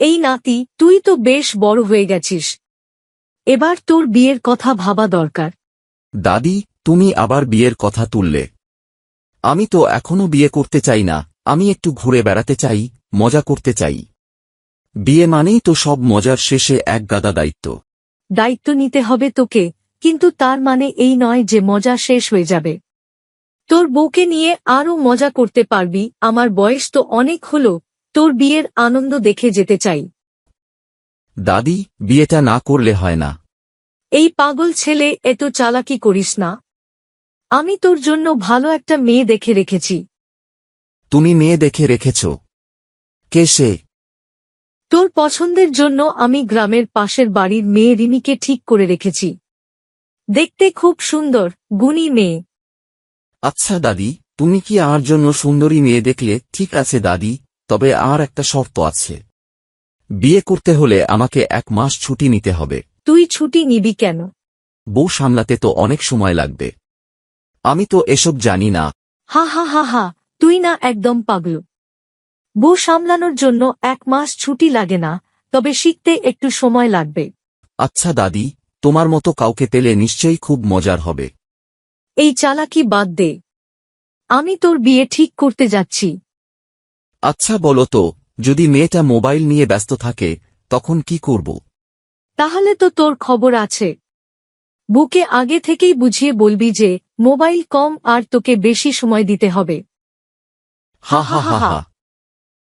এই নাতি তুই তো বেশ বড় হয়ে গেছিস। এবার তোর বিয়ের কথা ভাবা দরকার। দাদি তুমি আবার বিয়ের কথা তুললে। আমি তো এখনও বিয়ে করতে চাই না আমি একটু ঘুরে বেড়াতে চাই মজা করতে চাই। বিয়ে মানেই তো সব মজার শেষে এক গাদা দায়িত্ব। দায়িত্ব নিতে হবে তোকে কিন্তু তার মানে এই নয় যে মজা শেষ হয়ে যাবে। তোর বউকে নিয়ে আরও মজা করতে পারবি আমার বয়স তো অনেক হলো তোর বিয়ের আনন্দ দেখে যেতে চাই। দাদি বিয়েটা না করলে হয় না। এই পাগল ছেলে এত চালাকি করিস না। আমি তোর জন্য ভালো একটা মেয়ে দেখে রেখেছি। তুমি মেয়ে দেখে রেখেছ। কে সে? তোর পছন্দের জন্য আমি গ্রামের পাশের বাড়ির মেয়ে রিমিকে ঠিক করে রেখেছি। দেখতে খুব সুন্দর গুণী মেয়ে। আচ্ছা দাদি তুমি কি আমার জন্য সুন্দরী মেয়ে দেখলে? ঠিক আছে দাদি। তবে আর একটা শর্ত আছে। বিয়ে করতে হলে আমাকে এক মাস ছুটি নিতে হবে। তুই ছুটি নিবি কেন? বউ সামলাতে তো অনেক সময় লাগবে। আমি তো এসব জানি না। হা হা হা হা তুই না একদম পাগল। বউ সামলানোর জন্য এক মাস ছুটি লাগে না তবে শিখতে একটু সময় লাগবে। আচ্ছা দাদি তোমার মতো কাউকে পেলে নিশ্চয়ই খুব মজার হবে। এই চালাকি বাদ দে। আমি তোর বিয়ে ঠিক করতে যাচ্ছি। আচ্ছা বলো তো যদি মেয়েটা মোবাইল নিয়ে ব্যস্ত থাকে তখন কি করব? তাহলে তো তোর খবর আছে। বুকে আগে থেকেই বুঝিয়ে বলবি যে মোবাইল কম আর তোকে বেশি সময় দিতে হবে। হা হা হা হা।